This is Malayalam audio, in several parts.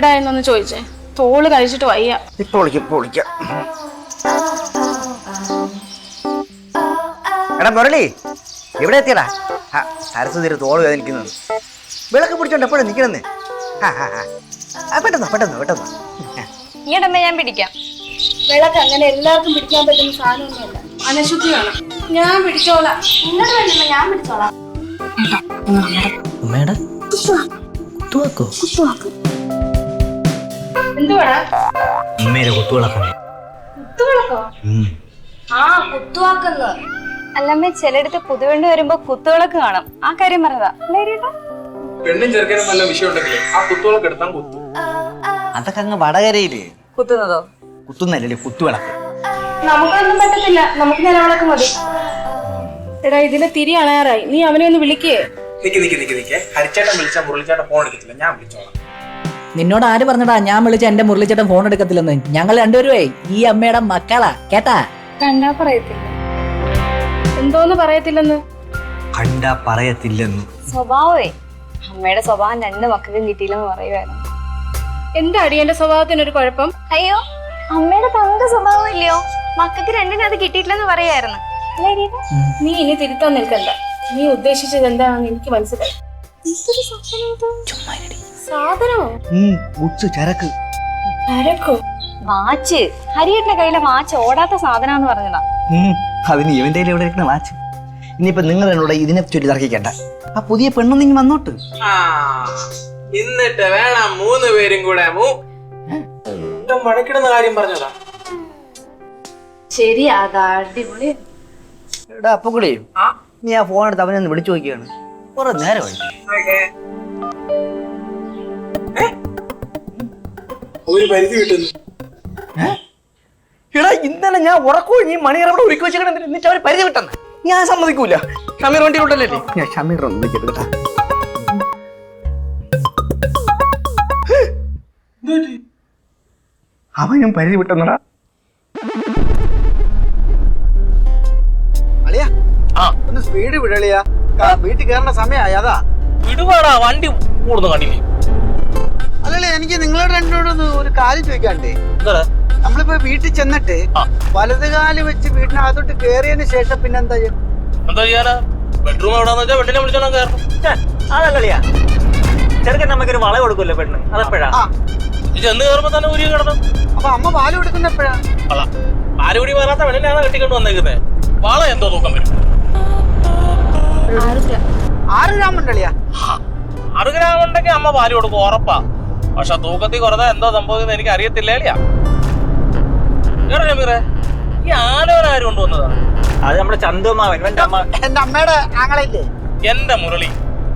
അവരെവിടായെന്നൊന്ന് ചോദിച്ചേ. തോൾ കഴിച്ചിട്ട് വയ്യ. ഇപ്പൊ വിളിക്കാം ഇപ്പൊ വിളിക്കാം. എടാ മുരളി എവിടെ എത്തിയടാ. ആ സരസ്വതി തോൾ വേദനിക്കുന്നു വിളക്ക് പിടിച്ചോണ്ട് എപ്പോഴും നിക്കണെന്ന്? ആ പെട്ടെന്ന് പെട്ടെന്ന് പെട്ടെന്ന് ഈയിടമ്മ ഞാൻ പിടിക്കാം. വിളക്ക് അങ്ങനെ എല്ലാവർക്കും പിടിക്കാൻ പറ്റുന്ന സാധനമൊന്നുമല്ല. അനശുദ്ധിയാണ് ഞാൻ പിടിച്ചോളാം. ഇന്നലെ വേണ്ടില്ല ഞാൻ പിടിച്ചോളാം. അമ്മയുടെ കുത്തുവാക്കോ എന്തുവാടാ? അമ്മേരെ കുത്തുവിളക്കാണ്. കുത്തുവിളക്കോ? ആ കുത്തുവാക്കുന്നത് അല്ലമ്മ ചിലയിടത്ത് പുതുവണ്ടി വരുമ്പോ കുത്തുവിളക്ക് കാണും. ആ കാര്യം പറഞ്ഞതാ. പെണ്ണും ചെറുക്കനും നല്ല വിഷയം ആ കുത്തുകളൊക്കെ എടുത്താൽ കുത്തും. അതൊക്കെ അങ്ങ് വടകരയിൽ. കുത്തുന്നതോ? കുത്തുന്നല്ലേ കുത്തുവിളക്ക്. നമുക്കൊന്നും പറ്റത്തില്ല. നമുക്ക് നിലവിളക്ക് മതി. എടാ ഇതിന്റെ തിരി അണയാറായി നീ അവനെ ഒന്ന് വിളിക്കേ. നിക്ക് നിക്ക് നിക്ക് നിക്ക്. ഹരിച്ചേട്ടൻ വിളിച്ചാൽ മുരളിച്ചേട്ടൻ ഫോൺ എടുക്കത്തില്ല. ഞാൻ വിളിച്ചോളാം. നിന്നോട് ആര് പറഞ്ഞടാ? ഞാൻ വിളിച്ച എന്റെ മുരളിച്ചേട്ടൻ ഫോൺ എടുക്കത്തില്ലെന്ന്. ഞങ്ങൾ രണ്ടുപേരുവേ ഈ അമ്മയുടെ മക്കളാ. കേട്ടാ? കണ്ടാ പറയത്തില്ല. എന്തോന്ന് പറയത്തില്ലെന്ന്? കണ്ടാ പറയത്തില്ലെന്ന്. സ്വഭാവേ അമ്മയുടെ സ്വഭാവം രണ്ട് മക്കൾക്കും കിട്ടിയില്ലെന്ന് പറയുമായിരുന്നു എന്താ അടിയന്റെ സ്വഭാവത്തിനൊരു കുഴപ്പം? അയ്യോ അമ്മയുടെ തങ്ക സ്വഭാവം ഇല്ലയോ? മക്കൾക്ക് രണ്ടിനും അത് കിട്ടിയിട്ടില്ലെന്ന് പറയായിരുന്നു. അല്ലേ നീ ഇനി തിരുത്താൻ നിൽക്കണ്ട. നീ ഉദ്ദേശിച്ചത് എന്താണെന്ന് എനിക്ക് മനസ്സിലായി. സാധനമോ? ഉച്ചു ചരക്ക്. Arauco watch. ഹരിയേട്ടന്റെ കയ്യിലെ വാച്ച് ഓടാത്ത സാധനാന്ന് പറഞ്ഞതാ. അതിന് ഇവന്റെ കയ്യിൽ എവിടെ ഇരിക്കണ വാച്ച്? ഇനിയിപ്പോ നിങ്ങൾ എന്നോട് ഇതിനെ ചൊല്ലി തർക്കിക്കണ്ട. ആ പുതിയ പെണ്ണൊന്നും ഇനി വന്നോട്ട്. ആ എന്നിട്ട് വേണം മൂന്ന് പേരും കൂടെ മടക്കിടുന്ന കാര്യം പറഞ്ഞതാ. ശരി അതാ അടിപൊളി. എടാ അപ്പൊക്കളേ നീ ആ ഫോൺ എടുത്ത് അവനെ ഒന്ന് വിളിച്ചു നോക്കിയാണ് കുറെ നേരമായി. ഒരു പരിധി കിട്ടുന്നു. എടാ ഇന്നലെ ഞാൻ ഉറക്കോ നീ മണിയറവിടെ ഒരുക്കി വെച്ചിട്ട് എന്നിട്ട് അവർ പരിധി വിട്ടെന്ന്? ഞാൻ സമ്മതിക്കൂല. ഷമീർ വണ്ടി ഉണ്ടല്ലേ ഞാൻ ഷമീർ ഒന്ന് വിളിക്കട്ടെ കേട്ടാ. അവനും പരിധി വിട്ടെന്നടാ. ഒന്ന് സ്പീഡ് വിടളിയാ വീട്ടിൽ കയറേണ്ട സമയമായി അതാ. വിടുവാടാ വണ്ടി കൂടുന്നു കണ്ടില്ലേ? എനിക്ക് നിങ്ങളോട് രണ്ടോടൊന്ന് ഒരു കാര്യം ചോദിക്കാണ്ടേ നമ്മളിപ്പോ വീട്ടിൽ ചെന്നിട്ട് ആ. വലത് കാൽ വെച്ച് വീട്ടിനകത്തോട്ട് കേറിയതിന് ശേഷം പിന്നെ എന്താ ചെയ്യും? എന്താ ചെയ്യാനാ? ബെഡ്റൂം എവിടാന്ന് വെച്ചാൽ പെണ്ണിനെ വിളിച്ചോളാം കയറണം അതല്ലളിയാ ചെറുക്കൻ നമുക്കൊരു വള കൊടുക്കൂല്ലോ പെണ്ണ്? അതെപ്പോഴാ? ചെന്ന് കയറുമ്പോ തന്നെ ഊരി കിടന്നു. അപ്പൊ അമ്മ പാൽ കൊടുക്കുന്ന എപ്പോഴാ പാൽ കൂടി വരാത്ത പെണ്ണിനെയാണ് കെട്ടിക്കൊണ്ട് വന്നേക്കുന്നത് വള എന്തോ തൂക്കം വരും. ആറ് ഗ്രാം. ഉണ്ടല്ലിയാ ആറ് ഗ്രാം ഉണ്ടെങ്കിൽ അമ്മ പാൽ കൊടുക്കും ഉറപ്പാ. പക്ഷെ തൂക്കത്തിൽ കുറഞ്ഞ എന്തോ സംഭവിക്കുന്നത് എനിക്ക് അറിയത്തില്ല അല്ലയാ കേട്ടോ ഷമീറെ? ഈ ആലോചന ആര് കൊണ്ടുവന്നതാ? അത് നമ്മുടെ ചന്തുമാവൻ എന്റെ അമ്മയുടെ ആങ്ങളില്ലേ എന്റെ മുരളി.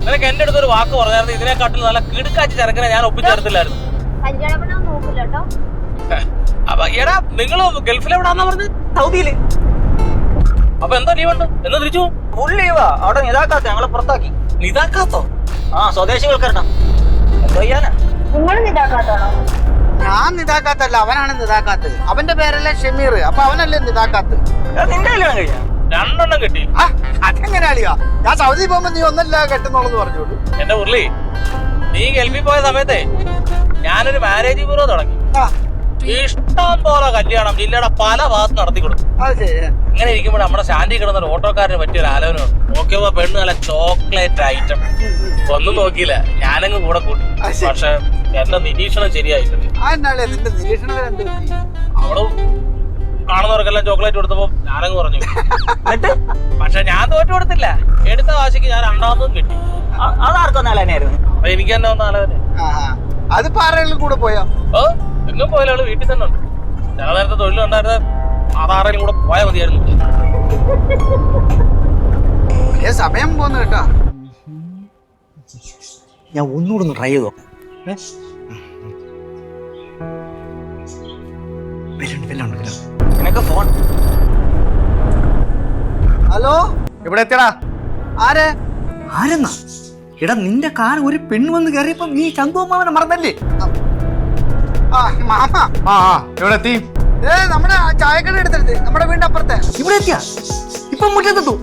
നിനക്ക് എന്റെ അടുത്ത് ഒരു വാക്ക് പറഞ്ഞായിരുന്നു ഇതിനെക്കാട്ടിൽ നല്ല കിടുക്കാച്ചി ചരക്കിനെ ഞാൻ ഒപ്പിച്ചേർത്തില്ലായിരുന്നു. കേട്ടോ. അപ്പൊ എടാ നിങ്ങൾ ഗൾഫിൽ എവിടാന്നാ പറഞ്ഞത് സൗദിയിൽ. അപ്പൊ എന്താ ലീവുണ്ട് എന്നാ തിരിച്ചു. ഫുൾ ലീവാ അവിടെ നിതാക്കാത്ത ഞങ്ങളെ പുറത്താക്കി. നിതാക്കാത്തോ ആ സ്വദേശികൾക്കരണം എന്തോ ചെയ്യാനാ? ഇതാക്കാത്താണോ ഞാൻ നിതാക്കാത്തല്ല അവനാണ് നിതാക്കാത്ത് അവന്റെ പേരല്ലേ ഷമീർ. അപ്പൊ അവനല്ലേ നിതാക്കാത്ത് നിന്റെ കല്യാണം കഴിഞ്ഞാ? രണ്ടെണ്ണം കിട്ടി. ആ അതെങ്ങനെ അളിയാ? ഞാൻ സൗദി പോകുമ്പോ നീ ഒന്നല്ല കെട്ടുന്നുള്ളൂ പറഞ്ഞോളൂ. എന്റെ ഉരുളി നീ ഗൾഫിൽ പോയ സമയത്തെ ഞാനൊരു മാരേജ് ബ്യൂറോ തുടങ്ങി. ആ. ഇഷ്ടം പോലെ കല്യാണം ജില്ലയുടെ പല ഭാഗത്ത് നടത്തി കൊടുക്കും ഇങ്ങനെ ശരി. അങ്ങനെ ഇരിക്കുമ്പോൾ നമ്മുടെ ശാന്തി കിടന്ന ഒരു ഓട്ടോക്കാരന് പറ്റിയ ഒരു ആലോചന. നോക്കിയപ്പോ പെണ്ണ് നല്ല ചോക്ലേറ്റ് ഐറ്റം ഒന്നും നോക്കിയില്ല. ഞാനങ്ങ് കൂടെ കൂട്ടി. പക്ഷെ എന്റെ നിരീക്ഷണം ശരിയായിട്ടുണ്ട് അവളും കാണുന്നവർക്കെല്ലാം ചോക്ലേറ്റ് കൊടുത്തപ്പോ ഞാനങ്ങ് പറഞ്ഞു എന്നിട്ട് പക്ഷെ ഞാൻ തോറ്റു കൊടുത്തില്ല. എടുത്ത വാശിക്ക് ഞാൻ രണ്ടാമതും കിട്ടി. അതാർക്കൊന്നും അല്ലാനായിരുന്നു അപ്പൊ എനിക്ക് തന്നെ ഒന്ന് ആലോചന അത്. ആരെങ്കിലും കൂടെ പോയോ? ഓ എങ്ങും പോയാലും അവൾ വീട്ടിൽ തന്നെ ഉണ്ട്. ചില നേരത്തെ തൊഴിലുണ്ടായിരുന്ന അതാരെങ്കിലും കൂടെ പോയാൽ മതിയായിരുന്നു. സമയം പോന്നു കേട്ടോ. ഞാൻ ഒന്നുകൂടെ ഒന്ന് ട്രൈ ചെയ്ത് നിനക്ക് ഫോൺ ഹലോ? ഇവിടെ എത്തിയടാ. ആരെ? ആരെന്നാ? എടാ നിന്റെ കാർ ഒരു പെണ്ണ് വന്ന് കയറിയപ്പോ നീ ചന്തുമാവനെ മറന്നല്ലേ? ആ മാമ. ആ ആ എവിടെ എത്തി. ഏ നമ്മുടെ ചായക്കട എടുത്തിട്ട് നമ്മുടെ വീടിന്റെ അപ്പുറത്തെ. ഇവിടെ എത്തിയാ? ഇപ്പൊ മുറ്റത്തെത്തു.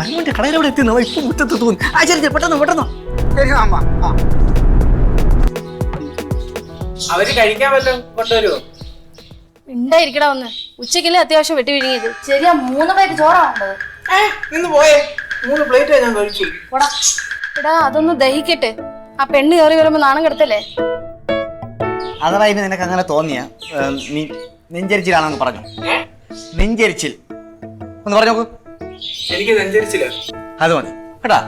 അരുമന്റെ കടയിൽ എവിടെ ഇപ്പം ഇപ്പൊ മുറ്റത്തെത്തു ആ ശരി ശരി പെട്ടെന്ന് പെട്ടെന്ന്. ശരി മാമ ആ. അവർ കഴിക്കാൻ വല്ലതും കൊണ്ടുവരുമോ ഉണ്ടായിരിക്കടാ ഒന്ന്. ഉച്ചക്കല്ലേ അത്യാവശ്യം വെട്ടി വിഴുങ്ങിയത്. ശരിയാ മൂന്ന് നിന്ന് പോയേ. പ്ലേറ്റ് ഞാൻ കഴിച്ചു. പോടാ. എടാ അതൊന്ന് ദഹിക്കട്ടെ. ആ പെണ്ണ് കയറി വരുമ്പോ നാണം കെടുത്തല്ലേ? അഥവാ ഇനി നിനക്ക് അങ്ങനെ തോന്നിയ നീ നെഞ്ചരിച്ചിലാണെന്ന് പറഞ്ഞു. നെഞ്ചരിച്ചിൽ. ഒന്ന് പറഞ്ഞു നോക്കൂ എനിക്ക് നെഞ്ചരിച്ചില്ല അത് മതി. കേട്ടാ?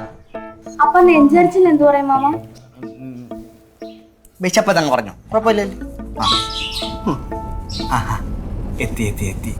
അപ്പൊ നെഞ്ചരിച്ചിൽ എന്തു പറയും മാമ വിശപ്പതങ്ങ് പറഞ്ഞു കുഴപ്പമില്ലല്ലോ ആ. എത്തി എത്തി എത്തി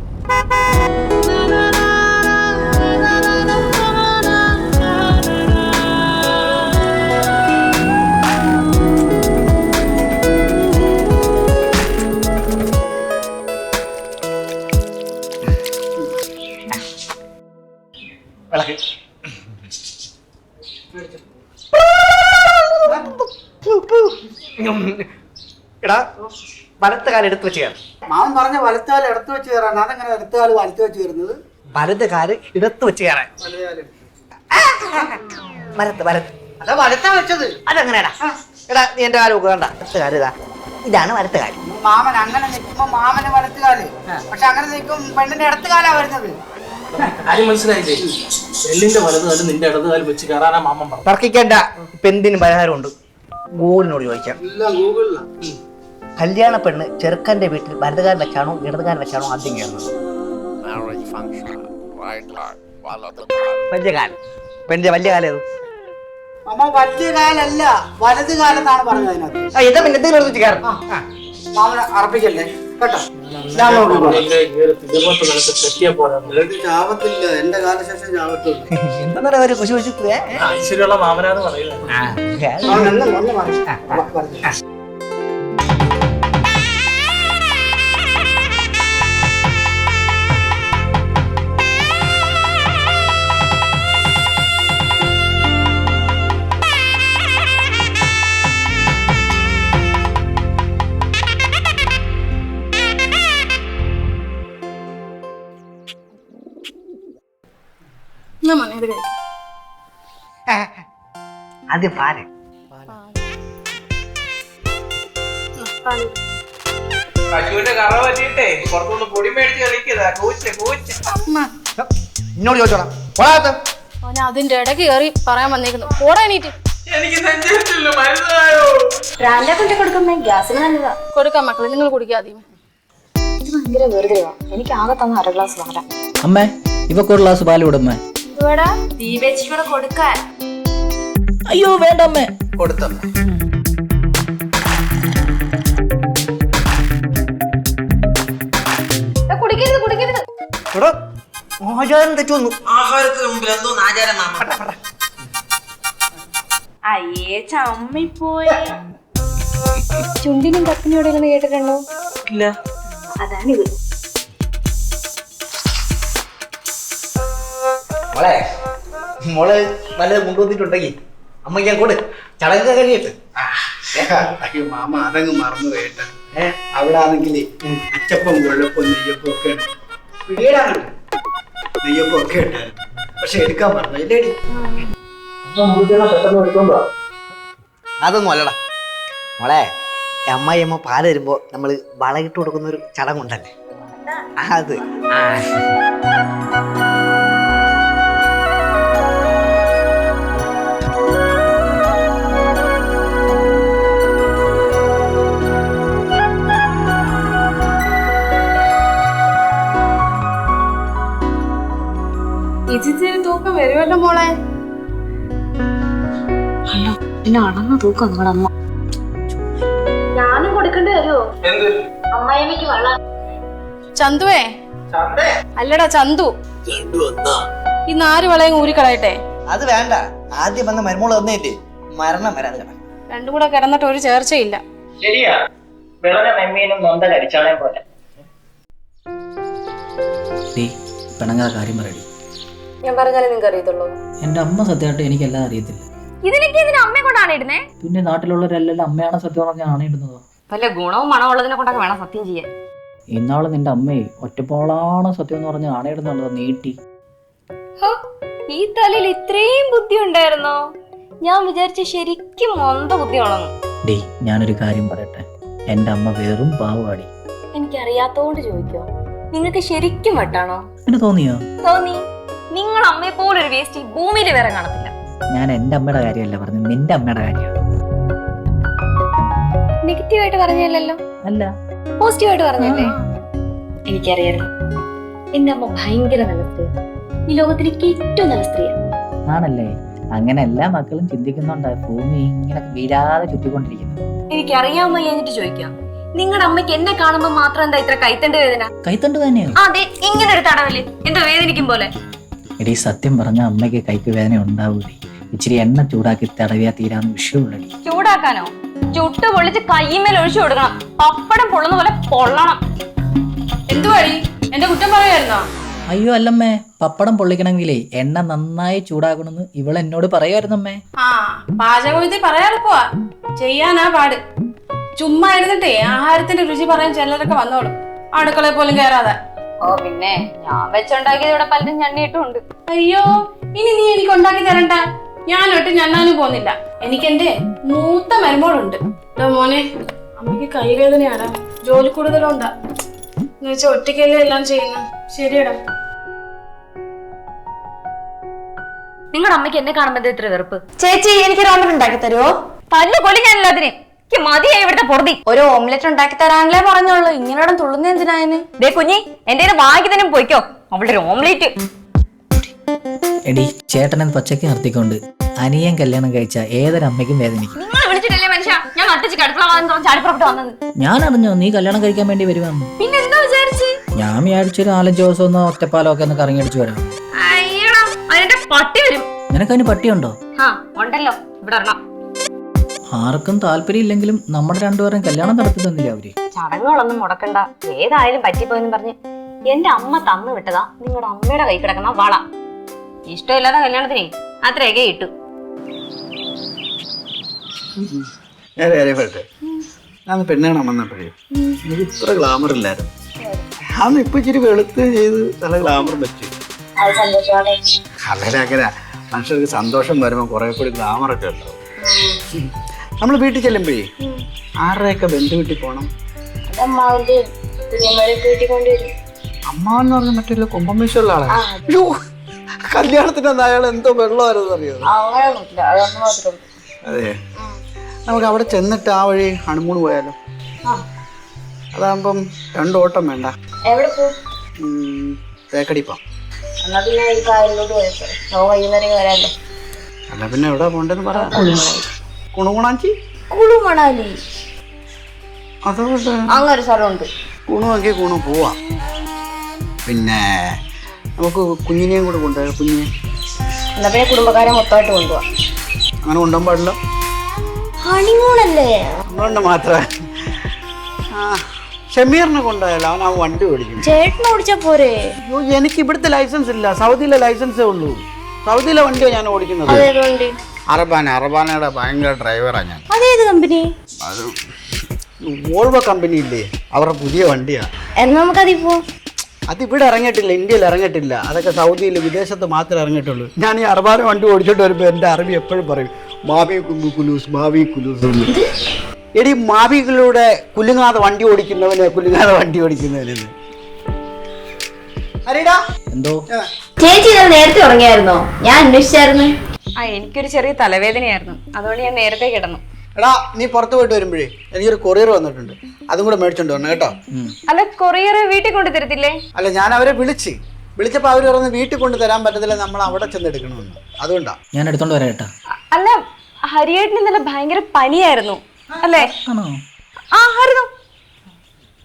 എടാ വലത്ത് കാലം എടുത്ത് വെച്ച് കയറും. മാമൻ പറഞ്ഞ വലത്തുകാലം എടുത്തു വെച്ച് കയറാൻ അതെങ്ങനെ എടുത്തുകാലം വലത്ത് വെച്ച് കയറുന്നത്? വലത് കാൽ ഇടത്ത് വെച്ച് കയറാൻ. വലത്ത് വലത്ത്. അതാ വലത്താ വെച്ചത്. അതെങ്ങനെയാടാ എടാ നീ എന്റെ കാൽ നോക്കുക വേണ്ട വലത്ത് കാൽ ഇതാ. ഇതാണ് വലത്ത് കാൽ മാമൻ അങ്ങനെ നിൽക്കുമ്പോ മാമന് വലത്തുകാൽ. പക്ഷെ അങ്ങനെ നിൽക്കും പെണ്ണിന്റെ ഇടത്തുകാലാ വരുന്നത്. കാര്യം മനസ്സിലായില്ലേ? എല്ലിന്റെ വലത് കാലം നിന്റെ വെച്ച് കയറാനാ മാമൻ പറഞ്ഞു തർക്കിക്കേണ്ട. ഇപ്പൊ എന്തിനും പരിഹാരമുണ്ട്. ഗൂഗിളിനോട് ചോദിക്കാം. കല്യാണ പെണ്ണ് ചെറുക്കന്റെ വീട്ടിൽ വലതുകാരൻ വെച്ചാണോ ഇടതുകാരൻ വെച്ചാണോ ആദ്യം കയറുന്നത്? വലിയ കാലം പെണ്ണിന്റെ വലിയ കാലം ഏത് അമ്മ വലിയ കാലല്ല വലത് കാലത്താണ് പറഞ്ഞത് അതിനകത്ത്. ആ ഇതാ പിന്നെ എന്തെങ്കിലും എടുത്ത് വെച്ച് കയറും ആ. മാമനെ അറപ്പിക്കല്ലേ? കേട്ടോ. ഞാൻ നോക്കിക്കോളാം. നിനക്ക് ചാവത്തില്ല. എന്റെ കാലശേഷം ചാവത്തുള്ളൂ. എന്താ ഒരു കുശി കുശി ഐശ്വര്യമുള്ള മാമനാന്ന് പറയുന്നത്. അവൻ നല്ല ഒന്ന് മാറി. വ- വലത്. എന്നാ മോനെ ഇത് കഴിക്ക്. ആദ്യം പാൽ. പാൽ. പശുവിന്റെ കറ പറ്റിയിട്ടേ പുറത്തുനിന്ന് പൊടി മേടിച്ച് കളിക്കതാ കൂച്ച് കൂച്ച്. എന്നോട് ചോദിച്ചോളാം അതിന്റെ ഇടയ്ക്ക് കയറി പറയാൻ വന്നേക്കുന്നു. പോടാ എണീറ്റ്. എനിക്ക് നെഞ്ചരിച്ചില്ല മരുന്നായോ? ബ്രാൻഡെ കൊണ്ട് കൊടുക്കുമ്പോ ഗ്യാസിന് നല്ലതാ. കൊടുക്കാം മക്കളെ നിങ്ങൾ കുടിക്കാതെ ഇത് ഭയങ്കര വെറുതെ എനിക്ക് ആകെ തന്ന അര ഗ്ലാസ് അമ്മേ ഇവക്കൊരു ഗ്ലാസ് പാൽ വിടുമ്മേ എന്തുവാടാ ദീപേച്ചിക്കൂടെ കൊടുക്കാൻ. അയ്യോ വേണ്ടമ്മേ. കൊടുത്തമ്മ. കുടിക്കരുത് കുടിക്കരുത്. എടാ ആചാരം തെറ്റുവന്നു ആഹാരത്തിന് മുമ്പിൽ എന്തോ ആചാരം മാമ. അയ്യേ ചമ്മിപ്പോയി. ചുണ്ടിനും കപ്പിനും കേട്ടിട്ടുണ്ടോ ഇല്ല. അതാണിത്. മോളെ മോൾ നല്ല കൊണ്ടുവന്നിട്ടുണ്ടെങ്കിൽ അമ്മ ഞാൻ കൊടു. ചടങ്ങ് കഴിയട്ടെ അയ്യോ മാമ അതങ്ങ് മറന്നു പോയിട്ട. അവിടെ ആണെങ്കിൽ അച്ചപ്പം വെള്ളപ്പം നെയ്യപ്പം ഒക്കെ വീടാണ് നെയ്യപ്പം ഒക്കെ ഉണ്ടായിരുന്നു. പക്ഷെ എടുക്കാൻ പറഞ്ഞു ഇല്ലേടി അതൊന്നും അല്ലടാ. മോളെ അമ്മായി അമ്മ പാൽ തരുമ്പോ നമ്മൾ വളയിട്ട് കൊടുക്കുന്ന ഒരു ചടങ്ങുണ്ടല്ലേ അത് ആ. ഇച്ചിരി തൂക്കം വരുമല്ലോ മോളെ. പിന്നെ അളന്ന് തൂക്കം നിങ്ങളുടെ അമ്മ. ഞാനും കൊടുക്കേണ്ടി വരുമോ എന്ത്? അമ്മായിമ്മക്ക് വെള്ളം ചന്തുവേ? ചന്തേ? അല്ലടാ ചന്തു. ഈ നാല് വളയും ഊരിക്കളയട്ടെ അത് വേണ്ട. ആദ്യം വന്ന മരുമോൾ തന്നേല്ലേ മരണം വരാതെ കിടക്കും. രണ്ടും കൂടെ കിടന്നിട്ട് ഒരു ചേർച്ചയില്ല. ശരിയാ. വിളഞ്ഞ നെമ്മീനും നൊന്ത കരിച്ചാളെ പോലെ. നീ പെണങ്ങാ കാര്യം പറയടി. ഞാൻ പറഞ്ഞാലേ നിങ്ങൾക്ക് അറിയത്തുള്ളൂ. എന്റെ അമ്മ സത്യമായിട്ട് എനിക്കെല്ലാം അറിയത്തില്ല. ഇതിനൊക്കെ ഇതിന് അമ്മയെ കൊണ്ടാണ് ഇടുന്നേ പിന്നെ നാട്ടിലുള്ളവരെല്ലാം അമ്മയാണ് സത്യം പറഞ്ഞാൽ ആണയിടുന്നത്. വല്ല ഗുണവും മണവും ഉള്ളതിനെ കൊണ്ടൊക്കെ വേണം സത്യം ചെയ്യാൻ. ഇന്നാൾ നിന്റെ അമ്മയെ ഒറ്റപ്പോളാണ് സത്യം എന്ന് പറഞ്ഞ് ആണയിടുന്നുണ്ടോ നീട്ടി. ഹോ, ഈ തലയിൽ ഇത്രയും ബുദ്ധി ഉണ്ടായിരുന്നോ? ഞാൻ വിചാരിച്ച ശരിക്കും മൊന്ത ബുദ്ധിയാണെന്ന്. ഡേ ഞാനൊരു കാര്യം പറയട്ടെ. എന്റെ അമ്മ വെറും പാവാടി എനിക്കറിയാത്തോണ്ട് ചോദിക്കോ നിങ്ങൾക്ക് ശരിക്കും വട്ടാണോ? എന്ന് തോന്നിയോ? തോന്നി. നിങ്ങൾ അമ്മയെ പോലെ ഒരു വേസ്റ്റ് ഈ ഭൂമിയിൽ വേറെ കാണത്തില്ല. ഞാൻ എന്റെ അമ്മയുടെ കാര്യമല്ല പറഞ്ഞു നിന്റെ അമ്മയുടെ കാര്യമാണ്. നെഗറ്റീവായിട്ട് പറഞ്ഞല്ലോ അല്ല. പോസിറ്റീവ് ആയിട്ട് പറഞ്ഞല്ലേ എനിക്കറിയാലോ എന്റെ അമ്മ ഭയങ്കര നല്ല സ്ത്രീയാണ് ഈ ലോകത്തിലേക്ക് ഏറ്റവും നല്ല സ്ത്രീയാണ് ആണല്ലേ? അങ്ങനെ എല്ലാ മക്കളും ചിന്തിക്കുന്നുണ്ട്. ഭൂമി ഇങ്ങനെ വിരാതെ ചുറ്റിക്കൊണ്ടിരിക്കുന്നു. എനിക്കറിയാമോ എന്നിട്ട് ചോദിക്കാം. നിങ്ങളുടെ അമ്മയ്ക്ക് എന്നെ കാണുമ്പോൾ മാത്രം എന്താ ഇത്ര കൈത്തണ്ട് വേദന? കൈത്തണ്ട് തന്നെയോ. അതെ ഇങ്ങനെ ഒരു തടവല്ലേ? എന്തോ വേദനിക്കും പോലെ. എടീ സത്യം പറഞ്ഞ അമ്മയ്ക്ക് കൈക്ക് വേദന ഉണ്ടാവൂലി ഇച്ചിരി എണ്ണ ചൂടാക്കി തടവിയാ തീരാന്ന് വിഷയമുള്ളടി. ചൂടാക്കാനോ? ചുട്ട് പൊള്ളിച്ച് കൈമേൽ ഒഴിച്ചു കൊടുക്കണം. പപ്പടം പൊള്ളുന്ന പോലെ പൊള്ളണം. എന്തുവഴി എന്റെ കുറ്റം പറയായിരുന്നോ? അയ്യോ അല്ലമ്മേ പപ്പടം പൊള്ളിക്കണമെങ്കിലേ എണ്ണ നന്നായി ചൂടാക്കണമെന്ന് ഇവൾ എന്നോട് പറയുമായിരുന്നമ്മേ. ആ പാചകവിധി പറയാറപ്പോ. ചെയ്യാനാ പാട്. ചുമ്മാ ഇരുന്നിട്ടേ ആഹാരത്തിന്റെ രുചി പറയാൻ ചിലരൊക്കെ വന്നോളും. അടുക്കളയിൽ പോലും കയറാതെ. ഓ പിന്നെ ഞാൻ വെച്ചുണ്ടാക്കിയത് ഇവിടെ പലരും ഞണ്ണിയിട്ടുണ്ട്. അയ്യോ ഇനി നീ എനിക്ക് ഉണ്ടാക്കി തരണ്ട. ഞാനൊട്ട് ഞണ്ണാനും പോന്നില്ല എനിക്ക് എന്റെ മൂത്ത മരുമോളുണ്ട്. മോനെ അമ്മയ്ക്ക് കൈവേദനയാണ് ജോലി കൂടുതലുണ്ടാ. എന്ന് വെച്ചാൽ ഒറ്റയ്ക്കല്ലേ എല്ലാം ചെയ്യുന്നു. ശരിയടാ. നിങ്ങളുടെ അമ്മയ്ക്ക് എന്നെ കാണുമ്പോ എത്ര ഇത്ര വെറുപ്പ്? ചേച്ചി എനിക്ക് ഉണ്ടാക്കി തരുമോ തല്ല് കൊല്ലി ഞാൻ എല്ലാത്തിനും എനിക്ക് മതിയായി ഇവിടുത്തെ പൊറുതി. ഒരു ഓംലെറ്റ് ഉണ്ടാക്കി തരാനല്ലേ പറഞ്ഞോളൂ ഇങ്ങനെ തുള്ളുന്ന എന്തിനായന് ദേ കുഞ്ഞി എന്റെ വാങ്ങി തന്നെ പോയിക്കോ. അവളുടെ ഒരു ഓംലെറ്റ് എടി ചേട്ടനെ പച്ചയ്ക്ക് നിർത്തിക്കൊണ്ട് അനിയൻ കല്യാണം കഴിച്ച ഏതൊരമ്മയ്ക്കും വേദനിക്കും. ഞാൻ അറിഞ്ഞോ നീ കല്യാണം കഴിക്കാൻ വേണ്ടി വരുവാന്ന് ഞാൻ വിചാരിച്ചു നാലഞ്ച് ദിവസം ഒന്ന് ഒറ്റപ്പാലം ഒക്കെ ഒന്ന് കറങ്ങി അടിച്ചു വരാം. നിനക്കതിന് പട്ടിയുണ്ടോ? ഉണ്ടല്ലോ. ഇവിടെ ആർക്കും താല്പര്യം ഇല്ലെങ്കിലും നമ്മുടെ രണ്ടുപേരും കല്യാണം നടത്തി തന്നില്ല അവർ? ചടങ്ങുകളൊന്നും മുടക്കണ്ട. ഏതായാലും പറ്റിപ്പോയെന്ന് പറഞ്ഞ് എന്റെ അമ്മ തന്നു വിട്ടതാ നിങ്ങളുടെ അമ്മയുടെ കൈ കിടക്കുന്ന വള. ഇഷ്ടമില്ലാതെ കല്യാണത്തിനെ അത്രയൊക്കെ ഇട്ടു. ഞാൻ കാര്യം പറയട്ടെ ഞാൻ പെണ്ണ് വന്നപ്പോഴേ എനിക്ക് ഇത്ര ഗ്ലാമർ ഇല്ലായിരുന്നു. അന്ന് ഇപ്പൊ ഇച്ചിരി വെളുത്ത് ചെയ്ത് നല്ല ഗ്ലാമർ വെച്ചു. അങ്ങനെ അങ്ങനെ മനുഷ്യർക്ക് സന്തോഷം വരുമ്പോൾ കുറെ കൂടി ഗ്ലാമർ ഒക്കെ ഉണ്ടാവും നമ്മൾ വീട്ടിൽ ചെല്ലുമ്പോഴേ ആരുടെയൊക്കെ ബന്ധു വീട്ടിൽ പോകണം അമ്മ എന്ന് പറഞ്ഞ മറ്റുള്ള കുംഭമേശ്വരുള്ള ആളാണ് കല്യാണത്തിന് അന്ന് അയാൾ എന്തോ വെള്ളമായിരുന്നു അറിയോ അതെ. നമുക്ക് അവിടെ ചെന്നിട്ട് ആ വഴി ഹണിമൂൺ പോയാലോ? അതാകുമ്പം രണ്ട് ഓട്ടം വേണ്ട. എവിടെ പോ എന്നാ പിന്നെ എവിടെ പോണ്ടെന്ന് പറ. കുണുകുണാഞ്ചി കുളു മണാലി അതുകൊണ്ട് അങ്ങനെ ഒരു സ്ഥലമുണ്ട്. കുണുവാക്കി കുണു പോവാ. പിന്നെ നമുക്ക് കുഞ്ഞിനെയും കൂടെ കൊണ്ടുപോയാൽ കുഞ്ഞിനെ? എന്നാ പിന്നെ കുടുംബക്കാരെ മൊത്തമായിട്ട് കൊണ്ടുപോവാ. അങ്ങനെ കൊണ്ടുപോകാൻ പാടില്ല. ഹണിമൂണല്ലേ? അതുകൊണ്ട് മാത്രമേ ആ ഷമീറിനെ കൊണ്ടുപോയാലോ അവൻ ആ വണ്ടി ഓടിക്കും ചേട്ടൻ ഓടിച്ചാ പോരെ? അയ്യോ എനിക്ക് ഇവിടുത്തെ ലൈസൻസ് ഇല്ല. സൗദിയിലെ ലൈസൻസേ ഉള്ളൂ. സൗദിയിലെ വണ്ടിയാണ് ഞാൻ ഓടിക്കുന്നത്. അതേത് അർബാനയുടെ അറബാന അറബാനയുടെ ഭയങ്കര ഡ്രൈവറാണ് ഞാൻ. അതേത് കമ്പനി അത് വോൾവോ കമ്പനി ഇല്ലേ? അവരുടെ പുതിയ വണ്ടിയാ. എന്നാ നമുക്ക് അതി പോ അത് ഇവിടെ ഇറങ്ങിയിട്ടില്ല ഇന്ത്യയിൽ ഇറങ്ങിയിട്ടില്ല. അതൊക്കെ സൗദിയിൽ വിദേശത്ത് മാത്രമേ ഇറങ്ങിയിട്ടുള്ളൂ. ഞാൻ ഈ അറബാന വണ്ടി ഓടിച്ചിട്ട് വരുമ്പോൾ എന്റെ അറബി എപ്പോഴും പറയും മാവി കുല്ലു കുലൂസ് മാവി കുലൂസ് എടി മാവികളുടെ കുലുങ്ങാതെ വണ്ടി ഓടിക്കുന്നവന് കുലുങ്ങാതെ വണ്ടി ഓടിക്കുന്നവനെന്ന് അരിടാ എന്തോ ചേച്ചി നേരത്തെ ഉറങ്ങിയായിരുന്നോ? ഞാൻ അന്വേഷിച്ചായിരുന്നു. ആ എനിക്കൊരു ചെറിയ തലവേദനയായിരുന്നു. അതുകൊണ്ട് ഞാൻ നേരത്തെ കിടന്നു. എടാ നീ പുറത്ത് പോയിട്ട് വരുമ്പോഴേ എനിക്കൊരു കൊറിയർ വന്നിട്ടുണ്ട്. അതും കൂടെ മേടിച്ചോണ്ട് വരണം കേട്ടോ? അല്ല കൊറിയർ വീട്ടിൽ കൊണ്ടു തരത്തില്ലേ അല്ല ഞാൻ അവരെ വിളിച്ച്. വിളിച്ചപ്പോൾ അവർ പറഞ്ഞ് വീട്ടിൽ കൊണ്ട് തരാൻ പറ്റത്തില്ല നമ്മൾ അവിടെ ചെന്ന് എടുക്കണമെന്ന് അതുകൊണ്ടാ. ഞാൻ എടുത്തോണ്ട് വരാം കേട്ടാ അല്ല ഹരിയേട്ടിന് ഇന്നലെ ഭയങ്കര പനിയായിരുന്നു. അല്ലേ? ആ ആയിരുന്നു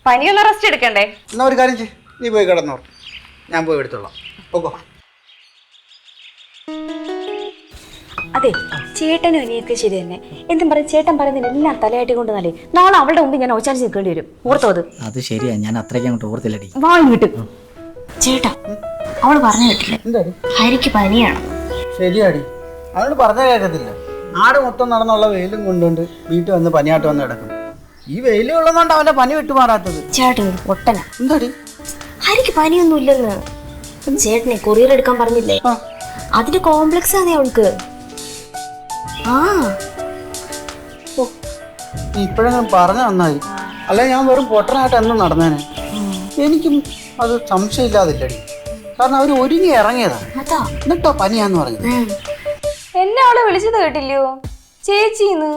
പനിയൊന്ന് റെസ്റ്റ് എടുക്കണ്ടേ? എന്നാ ഒരു കാര്യം ചെയ്യ്. നീ പോയി കിടന്നോ ഞാൻ പോയി എടുത്തോളാം. ഓക്കോ അതെ ചേട്ടനും അനിയൊക്കെ ശരി തന്നെ. എന്തും പറയും ചേട്ടൻ പറയുന്നതിന് എല്ലാം തലയാട്ടി കൊണ്ട് നല്ലേ നാളെ അവളുടെ മുമ്പ് ഞാൻ ഓച്ചാനിച്ച് നിൽക്കേണ്ടി വരും. ഓർത്തോ അത്? അത് ശരിയാ ഞാൻ അത്രയ്ക്ക് അങ്ങോട്ട് ഓർത്തില്ലടി. വാങ്ങിട്ട് ചേട്ടാ അവൾ പറഞ്ഞു കേട്ടില്ല? ഹരിക്ക് പനിയാണ്. ശരിയാടി. അവനോട് പറഞ്ഞ കേൾക്കത്തില്ല നാട് മൊത്തം നടന്നുള്ള വെയിലും കൊണ്ടുകൊണ്ട് വീട്ടിൽ വന്ന് പനിയാട്ട് വന്ന് കിടക്കും. ഈ വെയിൽ ഉള്ളതുകൊണ്ട് അവന്റെ പനി വിട്ടുമാറാത്തത്. ചേട്ടൻ ഒരു പൊട്ടനാ. എന്താടി? ഹരിക്ക് പനിയൊന്നും ഇല്ലെന്ന് ചേട്ടനെ കൊറിയർ എടുക്കാൻ പറഞ്ഞില്ലേ? അതിന്റെ കോംപ്ലക്സ് ആണ് അവൾക്ക്. ആ. ഇപ്പോഴെങ്കിലും പറഞ്ഞു നന്നായി അല്ല ഞാൻ വെറും പൊട്ടനായിട്ട് എന്നും നടന്നേനെ. എനിക്കും അത് സംശയമില്ലാതില്ലടി. കാരണം അവർ ഒരുങ്ങി ഇറങ്ങിയതാണ് അതാ. എന്നിട്ടോ പനിയാന്ന് പറഞ്ഞത് എന്നെ അവളെ വിളിച്ചത് കേട്ടില്ലയോ? ചേച്ചിന്ന്.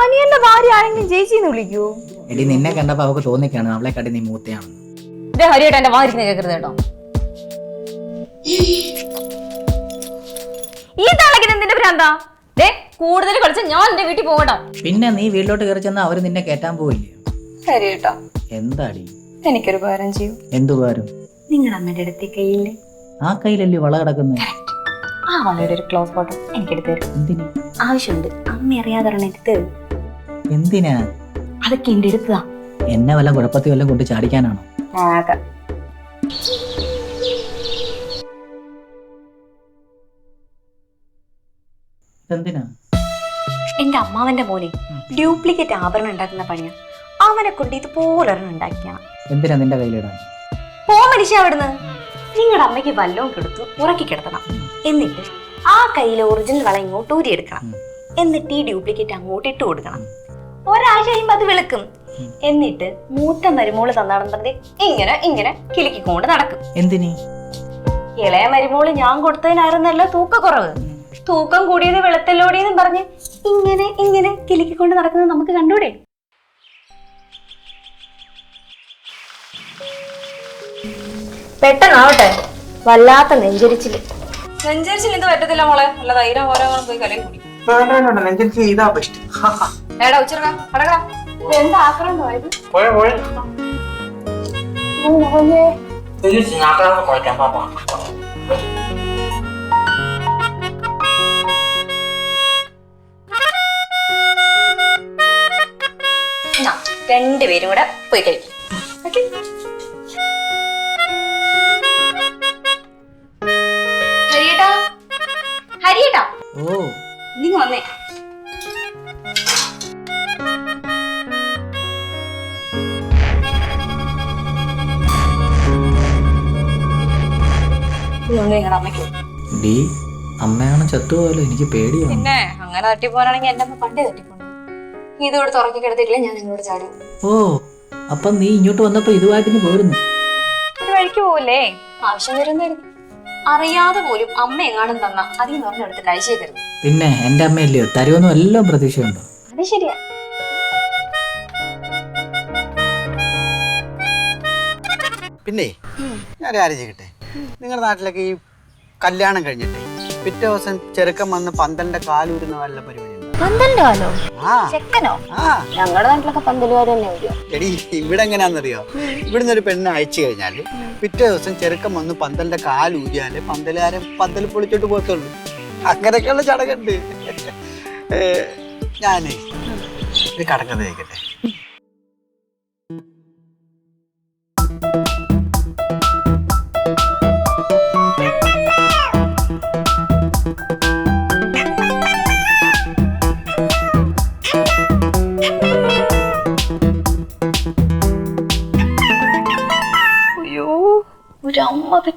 അനിയന്റെ ഭാര്യ ആരെങ്കിലും ചേച്ചിന്ന് വിളിക്കൂ? എടി നിന്നെ കണ്ടപ്പോ അവക്ക് തോന്നിക്കാണ്. അവളെ കണ്ടി നീ മൂത്തയാണ്. ഇതേ ഹരിയായിട്ട് എന്റെ വാരിക്കുന്ന കേൾക്കരുത് കേട്ടോ. ഈ തളകിന് എന്തിന്റെ ഭ്രാന്താ? ദേ കൂടുതൽ കളിച്ച ഞാൻ എന്റെ വീട്ടിൽ പോകട്ടോ. പിന്നെ നീ വീട്ടിലോട്ട് കയറി ചെന്നാ അവർ നിന്നെ കേറ്റാൻ പോവില്ലേ? ശരി കേട്ടോ. എന്താടി? എനിക്കൊരു ഉപകാരം ചെയ്യൂ. എന്തു കാര്യം നിങ്ങളുടെ അമ്മയുടെ അടുത്ത് കയ്യില്ലേ? ആ കയ്യിലല്ലേ വള കിടക്കുന്നത് ആ വളയുടെ ഒരു ക്ലോസ് ഫോട്ടോ എനിക്കെടുത്ത് തരും. എന്തിന്? ആവശ്യമുണ്ട്. അമ്മ അറിയാതെ ഒരെണ്ണം എടുത്ത് തരും. എന്തിനാ? അതൊക്കെ എന്റെ അടുത്തതാ. എന്നെ വല്ല കുഴപ്പത്തി വല്ലതും കൊണ്ട് ചാടിക്കാനാണോ? ആകെ. എന്തിനാ? എന്റെ അമ്മാവന്റെ മോനെ ഡ്യൂപ്ലിക്കേറ്റ് ആഭരണം ഉണ്ടാക്കുന്ന പണിയാ. അവനെ കൊണ്ട് ഇതുപോലെ ഉണ്ടാക്കിയാണ് എന്തിനാ നിന്റെ കയ്യിലിടാൻ? പോ മനുഷ്യ അവിടുന്ന്? നിങ്ങളുടെ അമ്മയ്ക്ക് വല്ലവും കൊടുത്തു ഉറക്കി കിടത്തണം. എന്നിട്ട് ആ കയ്യിലെ ഒറിജിനൽ വള ഇങ്ങോട്ട് ഊരിയെടുക്കണം. എന്നിട്ട് ഈ ഡ്യൂപ്ലിക്കേറ്റ് അങ്ങോട്ട് ഇട്ട് കൊടുക്കണം. ഒരാഴ്ച കഴിയുമ്പോ അത് വെളുക്കും. എന്നിട്ട് മൂത്ത മരുമോൾ തന്നാണെന്ന് പറഞ്ഞ് ഇങ്ങനെ ഇങ്ങനെ കിലുക്കിക്കൊണ്ട് നടക്കും. എന്തിനി? ഇളയ മരുമോൾ ഞാൻ കൊടുത്തതിനായിരുന്നല്ലോ തൂക്കക്കുറവ്. തൂക്കം കൂടിയത് വെളുത്തല്ലോടിയെന്നും പറഞ്ഞ് ഇങ്ങനെ ഇങ്ങനെ കിലുക്കിക്കൊണ്ട് നടക്കുന്നത് നമുക്ക് കണ്ടൂടെ? പെട്ടെന്നാവട്ടെ. വല്ലാത്ത നെഞ്ചരിച്ചിൽ. നെഞ്ചരിച്ചിൽ എന്ത് പറ്റത്തില്ല മോളെ? അല്ല ധൈര്യം ഓരോന്നും പോയി കലയിൽ കൂടി. ഇതാ ബെസ്റ്റ് എടാ ഉച്ചറക്ക എന്താ പോയ പോയ. പാപ്പാ രണ്ടുപേരും കൂടെ പോയി കഴിക്കും. ഹരിയേട്ടാ? ഹരിയേട്ടാ? ഓ. വന്നേ. ഇതുകൊണ്ട് നിങ്ങളുടെ അമ്മയ്ക്ക്. ഡി അമ്മയാണ് ചത്തുപോയല്ലോ എനിക്ക് പേടിയാണ്. പിന്നെ അങ്ങനെ തട്ടിപ്പോനാണെങ്കിൽ എന്റെ അമ്മ പണ്ടേ തട്ടിപ്പോണു ഇത് ഇവിടെ തുറക്കി കിടത്തിട്ടില്ല ഞാൻ നിങ്ങളോട് ചാടി. ഓ അപ്പം നീ ഇങ്ങോട്ട് വന്നപ്പോ ഇതുമായിട്ട് നീ ഒരു വഴിക്ക് പോവില്ലേ ആവശ്യം വരുന്നായിരുന്നു അറിയാതെ പോലും അമ്മ എങ്ങാനും തന്ന അതിൽ നിന്ന് പറഞ്ഞെടുത്ത് കഴിച്ചേക്കരുത് പിന്നെ എന്റെ അമ്മയല്ലയോ? തരുമെന്നും എല്ലാം പ്രതീക്ഷയുണ്ടോ? അത് ശരിയാ. പിന്നെ ഞാൻ കാര്യം ചെയ്യട്ടെ നിങ്ങളുടെ നാട്ടിലൊക്കെ ഈ കല്യാണം കഴിഞ്ഞിട്ട് പിറ്റേ ദിവസം ചെറുക്കം വന്ന് പന്തലിന്റെ കാലൂരുന്ന വല്ല പരിപാടി? പന്തലിന്റെ കാലോ ചെക്കനോ? ഞങ്ങളുടെ നാട്ടിലൊക്കെ പന്തലുകാർ തന്നെ വരും എടി ഇവിടെ എങ്ങനെയാണെന്നറിയോ ഇവിടുന്ന് ഒരു പെണ്ണ് അയച്ചു കഴിഞ്ഞാൽ പിറ്റേ ദിവസം ചെറുക്കൻ വന്ന് പന്തലിന്റെ കാലൂരിയാൽ പന്തലുകാരൻ പന്തൽ പൊളിച്ചിട്ട് പോകത്തുള്ളൂ. അങ്ങനെയൊക്കെയുള്ള ചടങ്ങുണ്ട്. ഞാനേ ഒരു കടക്കഥ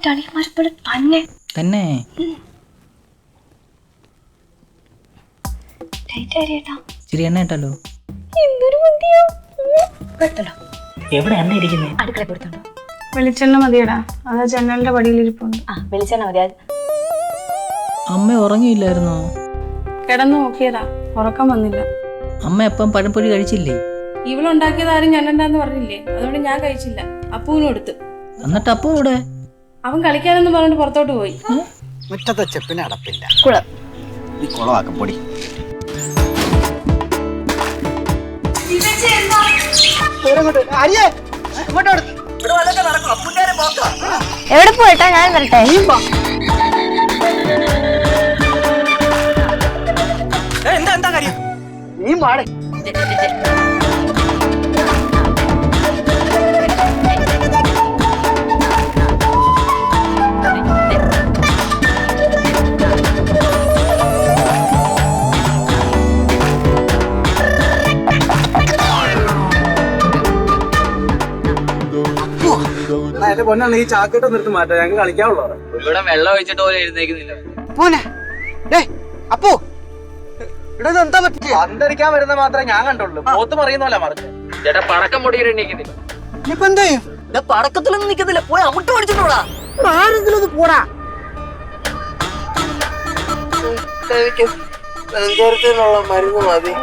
അമ്മ പെറ്റാണ് മരപ്പഴ തന്നെ? തന്നെ ടൈറ്റ് ആരിയേട്ടാ ഇച്ചിരി എണ്ണ ഇട്ടല്ലോ എന്തൊരു മതിയോ? പെടുത്തണ്ടോ എവിടെ എണ്ണ ഇരിക്കുന്നേ? അടുക്കള പെടുത്തണ്ടോ വെളിച്ചെണ്ണ മതിയടാ. അതാ ജനലിന്റെ പടിയിലിരിപ്പുണ്ട്. ആ വെളിച്ചെണ്ണ മതി. അമ്മ ഉറങ്ങിയില്ലായിരുന്നോ? കിടന്നു നോക്കിയതാ. ഉറക്കം വന്നില്ല. അമ്മ എപ്പം പഴംപൊരി കഴിച്ചില്ലേ? ഇവളുണ്ടാക്കിയത് ആരും ഞെണ്ണണ്ടെന്ന് പറഞ്ഞില്ലേ? അതുകൊണ്ട് ഞാൻ കഴിച്ചില്ല. അപ്പൂവിനും എടുത്ത്. എന്നിട്ട് അപ്പൂടെ ഇവിടെ അവൻ കളിക്കാനെന്ന് പറഞ്ഞിട്ട് പുറത്തോട്ട് പോയി. മുറ്റത്തെ ചെപ്പിന് അടപ്പില്ല. കുളം. നീ കുളമാക്കും പൊടി. എവിടെ പോയിട്ടാ ഞാൻ വരട്ടെ? എന്താ എന്താ കാര്യം? നീ പാടെ എന്റെ പൊന്നാണ് ഈ ചാക്കിട്ട് നിർത്തി മാറ്റാം ഞങ്ങൾക്ക് കളിക്കാവുള്ളൂ ഇവിടെ വെള്ളം ഒഴിച്ചിട്ട് പോലും എഴുന്നേക്കുന്നില്ല അപ്പോനെ ഡേ അപ്പോ. ഇവിടെ എന്താ പറ്റി അന്തരിക്കാൻ വരുന്ന മാത്രമേ ഞാൻ കണ്ടുള്ളൂ. പോത്ത് മറിയുന്ന പോലെ മറിച്ച്. ചേട്ടാ പടക്കം പൊടിയിട്ട് എണീക്കുന്നില്ല. ഇനിയിപ്പോ എന്താ പടക്കത്തിലൊന്നും നിക്കുന്നില്ല പോയി അമുട്ട് പഠിച്ചിട്ടോടാ ആരെങ്കിലും ഒന്ന് പോടാ. കഴിക്കും സഞ്ചാരത്തിനുള്ള മരുന്ന് മതി.